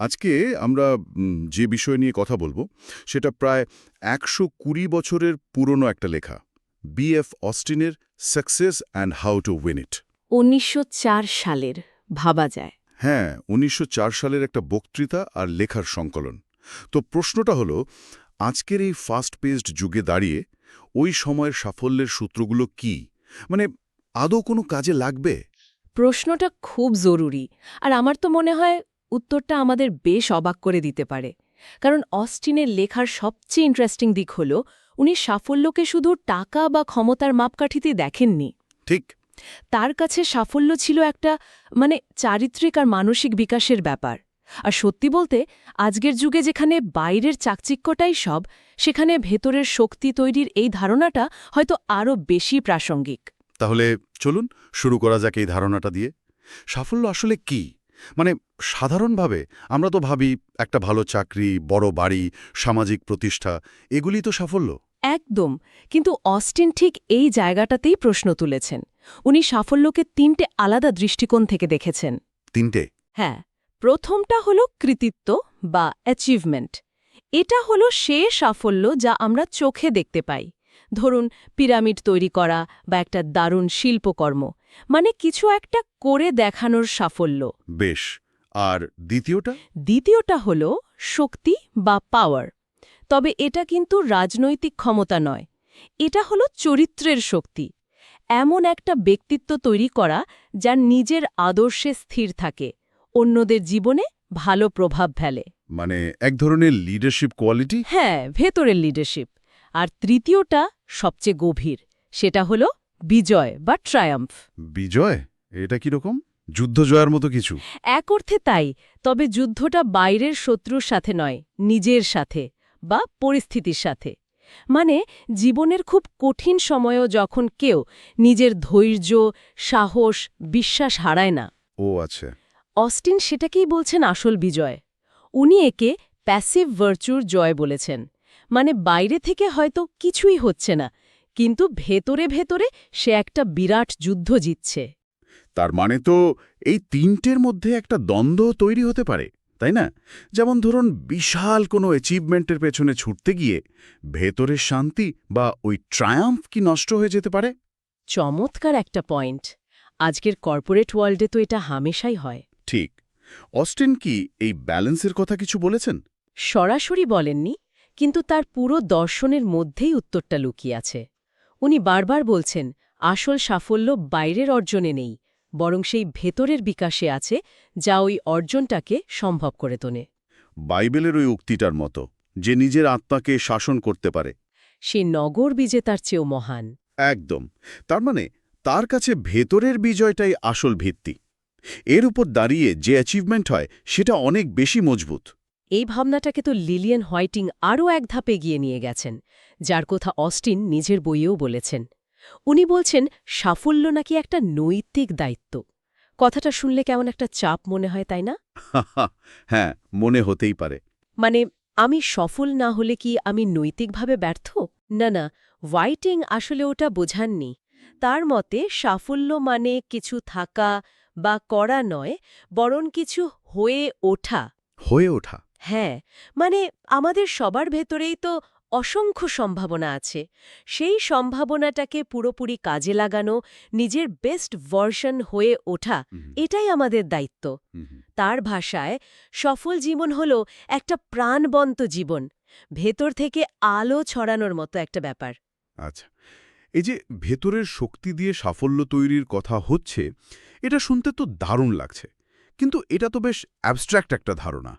আজকে আমরা যে বিষয় নিয়ে কথা বলব সেটা প্রায় একশো কুড়ি বছরের পুরনো একটা লেখা। B F অস্টিনের success and how to win it. উনিশশো চার সালের ভাবা যায়। হ্যাঁ উনিশশো চার সালের একটা বক্তৃতা আর লেখার সংকলন। তো প্রশ্নটা হলো আজকের এই ফাস্ট পেসড যুগে দাঁড়িয়ে ওই সময়ের সাফল্যের সূত্রগুলো কি? মানে আদৌ কোনো কাজে লাগবে? প্রশ্নটা খুব জরুরি আর আমার তো মনে হয় উত্তরটা আমাদের বেশ অবাক করে দিতে পারে। কারণ অস্টিনের লেখার সবচেয়ে ইন্টারেস্টিং দিক হল উনি সাফল্যকে শুধু টাকা বা ক্ষমতার মাপকাঠিতে দেখেননি। ঠিক। তার কাছে সাফল্য ছিল একটা মানে চারিত্রিক আর মানসিক বিকাশের ব্যাপার। আর সত্যি বলতে আজকের যুগে যেখানে বাইরের চাকচিক্যটাই সব সেখানে ভেতরের শক্তি তৈরির এই ধারণাটা হয়তো আরও বেশি প্রাসঙ্গিক। তাহলে চলুন শুরু করা যাক এই ধারণাটা দিয়ে। সাফল্য আসলে কি? মানে সাধারণভাবে আমরা তো ভাবি একটা ভালো চাকরি বড় বাড়ি সামাজিক প্রতিষ্ঠা এগুলি তো সাফল্য। একদম। কিন্তু অস্টিন ঠিক এই জায়গাটাতেই প্রশ্ন তুলেছেন। উনি সাফল্যকে তিনটে আলাদা দৃষ্টিকোণ থেকে দেখেছেন। তিনটে? হ্যাঁ প্রথমটা হল কৃতিত্ব বা অ্যাচিভমেন্ট এটা হলো সে সাফল্য যা আমরা চোখে দেখতে পাই। ধরুন পিরামিড তৈরি করা বা একটা দারুণ শিল্পকর্ম। মানে কিছু একটা করে দেখানোর সাফল্য। বেশ আর দ্বিতীয়টা? দ্বিতীয়টা হল শক্তি বা পাওয়ার তবে এটা কিন্তু রাজনৈতিক ক্ষমতা নয়। এটা হলো চরিত্রের শক্তি। এমন একটা ব্যক্তিত্ব তৈরি করা যার নিজের আদর্শে স্থির থাকে। অন্যদের জীবনে ভালো প্রভাব ফেলে। মানে এক ধরনের লিডারশিপ কোয়ালিটি হ্যাঁ ভেতরের লিডারশিপ আর তৃতীয়টা সবচেয়ে গভীর সেটা হলো বিজয় বা ট্রায়াম্ফ। বিজয়? এটা কীরকম যুদ্ধ জয়ার মতো কিছু। এক অর্থে তাই তবে যুদ্ধটা বাইরের শত্রুর সাথে নয় নিজের সাথে বা পরিস্থিতির সাথে। মানে জীবনের খুব কঠিন সময়ও যখন কেউ নিজের ধৈর্য সাহস বিশ্বাস হারায় না। ও আচ্ছা। অস্টিন সেটাকেই বলছেন আসল বিজয়। উনি একে প্যাসিভ ভার্চুর জয় বলেছেন। মানে বাইরে থেকে হয়তো কিছুই হচ্ছে না কিন্তু ভেতরে ভেতরে সে একটা বিরাট যুদ্ধ জিতছে। তার মানে তো এই তিনটের মধ্যে একটা দ্বন্দ্ব তৈরি হতে পারে তাই না? যেমন ধরুন বিশাল কোনো অ্যাচিভমেন্টের পেছনে ছুটতে গিয়ে ভেতরের শান্তি বা ওই ট্রায়াম্ফ কি নষ্ট হয়ে যেতে পারে? চমৎকার একটা পয়েন্ট আজকের কর্পোরেট ওয়ার্ল্ডে তো এটা হামেশাই হয়। ঠিক। অস্টিন কি এই ব্যালেন্সের কথা কিছু বলেছেন? সরাসরি বলেননি কিন্তু তার পুরো দর্শনের মধ্যেই উত্তরটা লুকিয়ে আছে। উনি বারবার বলছেন আসল সাফল্য বাইরের অর্জনে নেই বরং সেই ভেতরের বিকাশে আছে যা ওই অর্জনটাকে সম্ভব করে তোলে। বাইবেলের ওই উক্তিটার মতো যে নিজের আত্মাকে শাসন করতে পারে। সে নগর বিজেতার চেয়েও মহান। একদম। তার মানে তার কাছে ভেতরের বিজয়টাই আসল ভিত্তি। এর উপর দাঁড়িয়ে যে অ্যাচিভমেন্ট হয় সেটা অনেক বেশি মজবুত। এই ভাবনাটাকে তো লিলিয়ান হোয়াইটিং আরও এক ধাপে গিয়ে নিয়ে গেছেন। যার কথা অস্টিন নিজের বইয়েও বলেছেন। উনি বলছেন সাফল্য নাকি একটা নৈতিক দায়িত্ব। কথাটা শুনলে কেমন একটা চাপ মনে হয় তাই না? হ্যাঁ মনে হতেই পারে। মানে আমি সফল না হলে কি আমি নৈতিকভাবে ব্যর্থ? না না হোয়াইটিং আসলে ওটা বোঝাননি। তার মতে সাফল্য মানে কিছু থাকা বা করা নয় বরং কিছু হয়ে ওঠা। হয়ে ওঠা। হ্যাঁ মানে আমাদের সবার ভেতরেই তো অসংখ্য সম্ভাবনা আছে। সেই সম্ভাবনাটাকে পুরোপুরি কাজে লাগানো নিজের বেস্ট ভার্সন হয়ে ওঠা এটাই আমাদের দায়িত্ব। তার ভাষায় সফল জীবন হল একটা প্রাণবন্ত জীবন ভেতর থেকে আলো ছড়ানোর মতো একটা ব্যাপার। আচ্ছা এই যে ভেতরের শক্তি দিয়ে সাফল্য তৈরির কথা হচ্ছে এটা শুনতে তো দারুণ লাগছে। কিন্তু এটা তো বেশ অ্যাবস্ট্র্যাক্ট একটা ধারণা।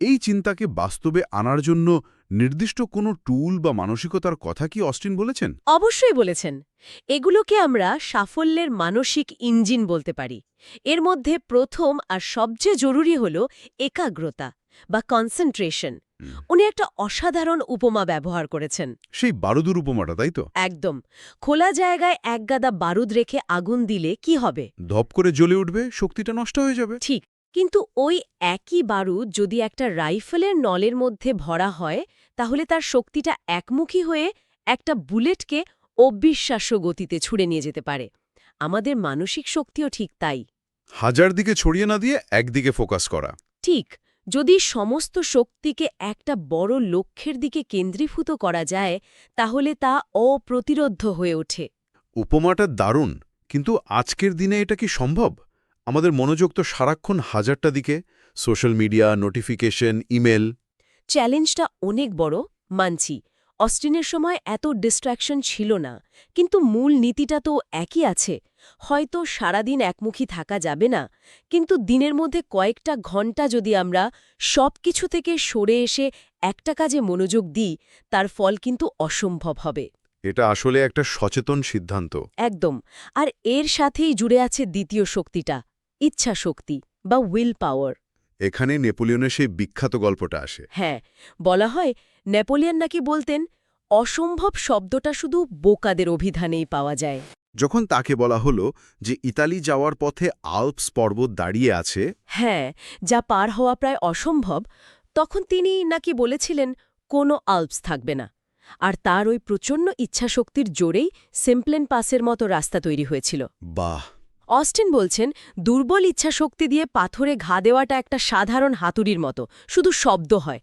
এই চিন্তাকে বাস্তবে আনার জন্য নির্দিষ্ট কোনো টুল বা মানসিকতার কথা কি অস্টিন বলেছেন? অবশ্যই বলেছেন। এগুলোকে আমরা সাফল্যের মানসিক ইঞ্জিন বলতে পারি। এর মধ্যে প্রথম আর সবচেয়ে জরুরি হল একাগ্রতা বা কনসেন্ট্রেশন উনি একটা অসাধারণ উপমা ব্যবহার করেছেন। সেই বারুদুর উপমাটা তাই তো? একদম। খোলা জায়গায় একগাদা বারুদ রেখে আগুন দিলে কি হবে? ধপ করে জ্বলে উঠবে শক্তিটা নষ্ট হয়ে যাবে। ঠিক। কিন্তু ওই একই বারুদ যদি একটা রাইফেলের নলের মধ্যে ভরা হয় তাহলে তার শক্তিটা একমুখী হয়ে একটা বুলেটকে অবিশ্বাস্য গতিতে ছুড়ে নিয়ে যেতে পারে। আমাদের মানসিক শক্তিও ঠিক তাই। হাজার দিকে ছড়িয়ে না দিয়ে একদিকে ফোকাস করা। ঠিক যদি সমস্ত শক্তিকে একটা বড় লক্ষ্যের দিকে কেন্দ্রীভূত করা যায় তাহলে তা অপ্রতিরোধ্য হয়ে ওঠে। উপমাটা দারুণ কিন্তু আজকের দিনে এটা কি সম্ভব? আমাদের মনোযোগ তো সারাক্ষণ হাজারটা দিকে সোশ্যাল মিডিয়া নোটিফিকেশন ইমেল। চ্যালেঞ্জটা অনেক বড় মানছি। অস্টিনের সময় এত ডিস্ট্র্যাকশন ছিল না কিন্তু মূল নীতিটা তো একই আছে। হয়তো সারাদিন একমুখী থাকা যাবে না কিন্তু দিনের মধ্যে কয়েকটা ঘণ্টা যদি আমরা সব কিছু থেকে সরে এসে একটা কাজে মনোযোগ দিই তার ফল কিন্তু অসম্ভব হবে। এটা আসলে একটা সচেতন সিদ্ধান্ত। একদম। আর এর সাথেই জুড়ে আছে দ্বিতীয় শক্তিটা ইচ্ছা শক্তি বা উইল পাওয়ার। এখানে নেপোলিয়নের সেই বিখ্যাত গল্পটা আসে। হ্যাঁ বলা হয় নেপোলিয়ন নাকি বলতেন অসম্ভব শব্দটা শুধু বোকাদের অভিধানেই পাওয়া যায়। যখন তাকে বলা হলো যে ইতালি যাওয়ার পথে আল্পস পর্বত দাঁড়িয়ে আছে হ্যাঁ যা পার হওয়া প্রায় অসম্ভব তখন তিনি নাকি বলেছিলেন কোনো আল্পস থাকবে না। আর তার ওই প্রচণ্ড ইচ্ছাশক্তির জোরেই সিম্পলেন পাসের মতো রাস্তা তৈরি হয়েছিল। বাহ! অস্টিন বলছেন দুর্বল ইচ্ছাশক্তি দিয়ে পাথরে ঘা দেওয়াটা একটা সাধারণ হাতুড়ির মতো শুধু শব্দ হয়।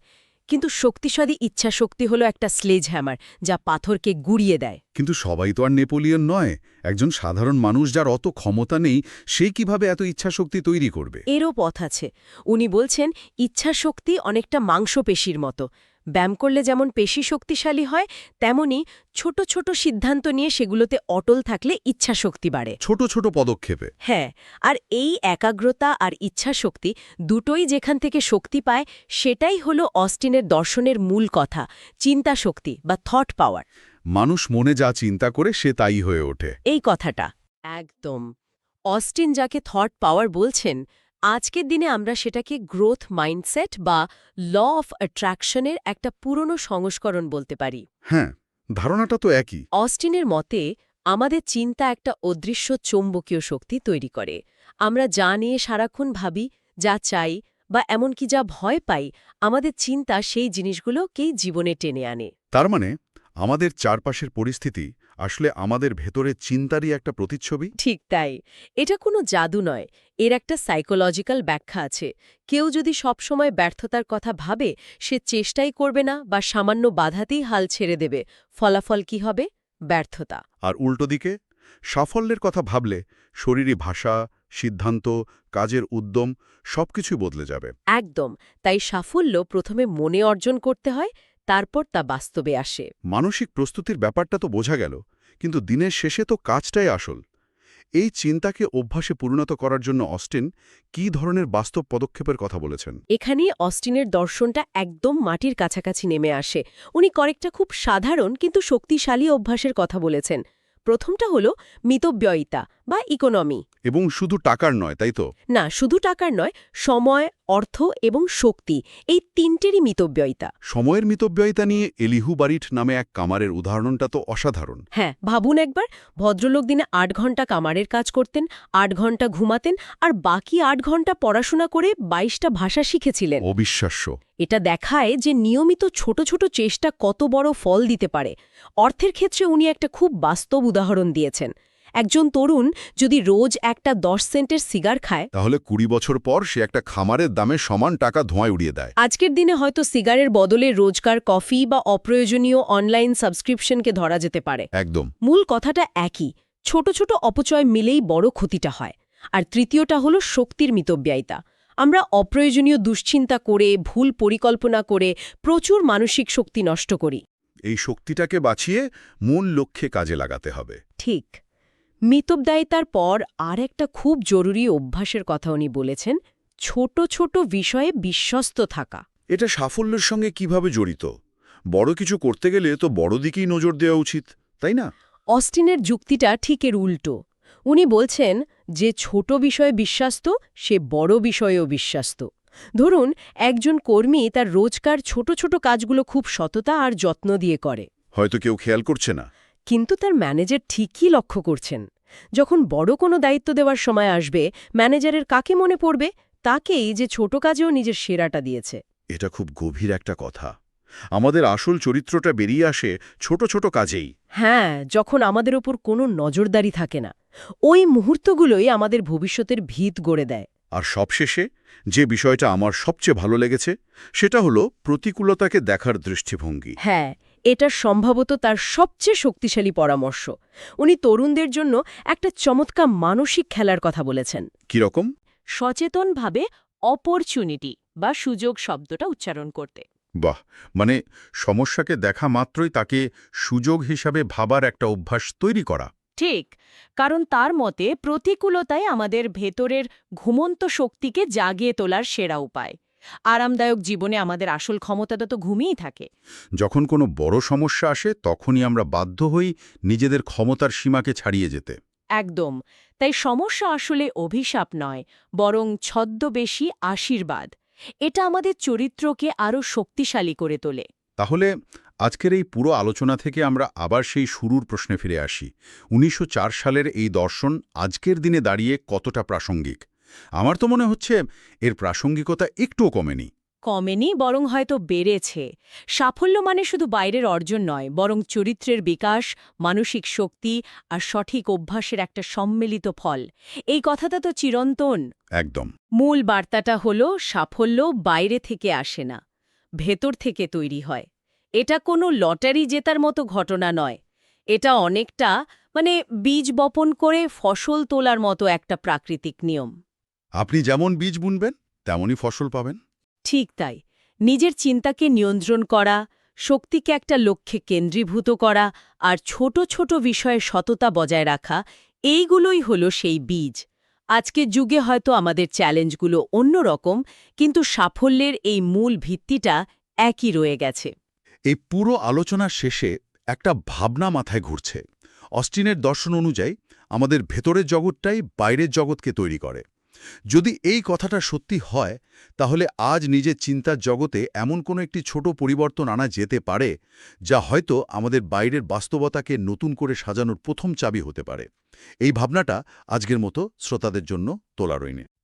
কিন্তু শক্তিশালী ইচ্ছাশক্তি হলো একটা স্লেজ হ্যামার যা পাথরকে গুড়িয়ে দেয়। কিন্তু সবাই তো আর নেপোলিয়ন নয়। একজন সাধারণ মানুষ যার অত ক্ষমতা নেই সে কীভাবে এত ইচ্ছাশক্তি তৈরি করবে? এরও পথ আছে। উনি বলছেন ইচ্ছাশক্তি অনেকটা মাংসপেশির মতো। ব্যায়াম করলে যেমন পেশি শক্তিশালী হয় তেমনি ছোট ছোট সিদ্ধান্ত নিয়ে সেগুলোতে অটল থাকলে ইচ্ছাশক্তি বাড়ে। ছোট ছোট পদক্ষেপে। হ্যাঁ আর এই একাগ্রতা আর ইচ্ছাশক্তি দুটোই যেখান থেকে শক্তি পায় সেটাই হলো অস্টিনের দর্শনের মূল কথা চিন্তা শক্তি বা থট পাওয়ার মানুষ মনে যা চিন্তা করে সে তাই হয়ে ওঠে। এই কথাটা। একদম। অস্টিন যাকে থট পাওয়ার বলছেন আজকের দিনে আমরা সেটাকে গ্রোথ মাইন্ডসেট বা ল অফ অ্যাট্রাকশনের একটা পুরনো সংস্করণ বলতে পারি। হ্যাঁ ধারণাটা তো একই। অস্টিনের মতে আমাদের চিন্তা একটা অদৃশ্য চৌম্বকীয় শক্তি তৈরি করে। আমরা যা নিয়ে সারাক্ষণ ভাবি যা চাই বা এমনকি যা ভয় পাই আমাদের চিন্তা সেই জিনিসগুলোকেই জীবনে টেনে আনে। তার মানে আমাদের চারপাশের পরিস্থিতি আসলে আমাদের ভেতরের চিন্তারই একটা প্রতিচ্ছবি? ঠিক তাই। এটা কোনো জাদু নয় এর একটা সাইকোলজিক্যাল ব্যাখ্যা আছে। কেউ যদি সবসময় ব্যর্থতার কথা ভাবে সে চেষ্টাই করবে না বা সামান্য বাধাতেই হাল ছেড়ে দেবে। ফলাফল কি হবে? ব্যর্থতা। আর উল্টো দিকে সাফল্যের কথা ভাবলে শরীরী ভাষা সিদ্ধান্ত কাজের উদ্যম সবকিছু বদলে যাবে। একদম তাই সাফল্য প্রথমে মনে অর্জন করতে হয় তারপর তা বাস্তবে আসে। মানসিক প্রস্তুতির ব্যাপারটা তো বোঝা গেল কিন্তু দিনের শেষে তো কাজটাই আসল। এই চিন্তাকে অভ্যাসে পরিণত করার জন্য অস্টিন কী ধরনের বাস্তব পদক্ষেপের কথা বলেছেন? এখানে অস্টিনের দর্শনটা একদম মাটির কাছাকাছি নেমে আসে। উনি কয়েকটা খুব সাধারণ কিন্তু শক্তিশালী অভ্যাসের কথা বলেছেন। প্রথমটা হলো মিতব্যয়িতা বা ইকোনমি এবং শুধু টাকার নয় তাই তো? না শুধু টাকার নয় সময় অর্থ এবং শক্তি এই তিনটেরই মিতব্যয়িতা। সময়ের মিতব্যয়িতা নিয়ে এলিহু বারিট নামে এক কামারের উদাহরণটা তো অসাধারণ। হ্যাঁ ভাবুন একবার ভদ্রলোক দিনে আট ঘণ্টা কামারের কাজ করতেন আট ঘণ্টা ঘুমাতেন আর বাকি আট ঘণ্টা পড়াশোনা করে বাইশটা ভাষা শিখেছিলেন। অবিশ্বাস্য। এটা দেখায় যে নিয়মিত ছোট ছোট চেষ্টা কত বড় ফল দিতে পারে। অর্থের ক্ষেত্রে উনি একটা খুব বাস্তব উদাহরণ দিয়েছেন। একজন তরুণ যদি রোজ একটা দশ সেন্টের সিগার খায় তাহলে কুড়ি বছর পর সে একটা খামারের দামে সমান টাকা ধোঁয়ায় উড়িয়ে দেয়। আজকের দিনে হয়তো সিগারের বদলে রোজকার কফি বা অপ্রয়োজনীয় অনলাইন সাবস্ক্রিপশনকে ধরা যেতে পারে। একদম। মূল কথাটা একই ছোট ছোট অপচয় মিলেই বড় ক্ষতিটা হয়। আর তৃতীয়টা হলো শক্তির মিতব্যয়িতা। আমরা অপ্রয়োজনীয় দুশ্চিন্তা করে ভুল পরিকল্পনা করে প্রচুর মানসিক শক্তি নষ্ট করি। এই শক্তিটাকে বাঁচিয়ে মূল লক্ষ্যে কাজে লাগাতে হবে। ঠিক। মিতব্যয়িতার পর আর একটা খুব জরুরি অভ্যাসের কথা উনি বলেছেন ছোট ছোট বিষয়ে বিশ্বস্ত থাকা। এটা সাফল্যের সঙ্গে কীভাবে জড়িত? বড় কিছু করতে গেলে তো বড় দিকেই নজর দেওয়া উচিত তাই না? অস্টিনের যুক্তিটা ঠিক এর উল্টো। উনি বলছেন যে ছোট বিষয়ে বিশ্বাস্ত সে বড় বিষয়েও বিশ্বাস্ত। ধরুন একজন কর্মী তার রোজকার ছোট ছোট কাজগুলো খুব সততা আর যত্ন দিয়ে করে। হয়তো কেউ খেয়াল করছে না। কিন্তু তার ম্যানেজার ঠিকই লক্ষ্য করছেন। যখন বড় কোনো দায়িত্ব দেওয়ার সময় আসবে ম্যানেজারের কাকে মনে পড়বে? তাকেই যে ছোট কাজেও নিজের সেরাটা দিয়েছে। এটা খুব গভীর একটা কথা। আমাদের আসল চরিত্রটা বেরিয়ে আসে ছোট ছোট কাজেই। হ্যাঁ যখন আমাদের ওপর কোনো নজরদারি থাকে না। ওই মুহূর্তগুলোই আমাদের ভবিষ্যতের ভিত গড়ে দেয়। আর সবশেষে যে বিষয়টা আমার সবচেয়ে ভালো লেগেছে সেটা হলো প্রতিকূলতাকে দেখার দৃষ্টিভঙ্গি। হ্যাঁ এটা সম্ভবত তার সবচেয়ে শক্তিশালী পরামর্শ। উনি তরুণদের জন্য একটা চমৎকার মানসিক খেলার কথা বলেছেন। কীরকম সচেতনভাবে অপরচুনিটি বা সুযোগ শব্দটা উচ্চারণ করতে। বাহ! মানে সমস্যাকে দেখা মাত্রই তাকে সুযোগ হিসাবে ভাবার একটা অভ্যাস তৈরি করা। ঠিক কারণ তার মতে প্রতিকূলতাই আমাদের ভেতরের ঘুমন্ত শক্তিকে জাগিয়ে তোলার সেরা উপায়। আরামদায়ক জীবনে আমাদের আসল ক্ষমতাটা তো ঘুমিয়েই থাকে। যখন কোনো বড় সমস্যা আসে তখনই আমরা বাধ্য হই নিজেদের ক্ষমতার সীমাকে ছাড়িয়ে যেতে। একদম। তাই সমস্যা আসলে অভিশাপ নয় বরং ছদ্মবেশী আশীর্বাদ। এটা আমাদের চরিত্রকে আরও শক্তিশালী করে তোলে। তাহলে আজকের এই পুরো আলোচনা থেকে আমরা আবার সেই শুরুর প্রশ্নে ফিরে আসি। উনিশশো চার সালের এই দর্শন আজকের দিনে দাঁড়িয়ে কতটা প্রাসঙ্গিক? আমার তো মনে হচ্ছে এর প্রাসঙ্গিকতা একটুও কমেনি। কমেনি বরং হয়তো বেড়েছে। সাফল্য মানে শুধু বাইরের অর্জন নয় বরং চরিত্রের বিকাশ মানসিক শক্তি আর সঠিক অভ্যাসের একটা সম্মিলিত ফল। এই কথাটা তো চিরন্তন। একদম। মূল বার্তাটা হলো সাফল্য বাইরে থেকে আসে না ভেতর থেকে তৈরি হয়। এটা কোনো লটারি জেতার মতো ঘটনা নয়। এটা অনেকটা মানে বীজ বপন করে ফসল তোলার মতো একটা প্রাকৃতিক নিয়ম। আপনি যেমন বীজ বুনবেন তেমনই ফসল পাবেন। ঠিক তাই। নিজের চিন্তাকে নিয়ন্ত্রণ করা শক্তিকে একটা লক্ষ্যে কেন্দ্রীভূত করা আর ছোট ছোট বিষয়ে সততা বজায় রাখা এইগুলোই হলো সেই বীজ। আজকের যুগে হয়তো আমাদের চ্যালেঞ্জগুলো অন্যরকম কিন্তু সাফল্যের এই মূল ভিত্তিটা একই রয়ে গেছে। এই পুরো আলোচনার শেষে একটা ভাবনা মাথায় ঘুরছে। অস্টিনের দর্শন অনুযায়ী আমাদের ভেতরের জগৎটাই বাইরের জগৎকে তৈরি করে। যদি এই কথাটা সত্যি হয়, তাহলে আজ নিজের চিন্তার জগতে এমন কোনো একটি ছোট পরিবর্তন আনা যেতে পারে, যা হয়তো আমাদের বাইরের বাস্তবতাকে নতুন করে সাজানোর প্রথম চাবি হতে পারে। এই ভাবনাটা আজকের মতো শ্রোতাদের জন্য তোলা রইনে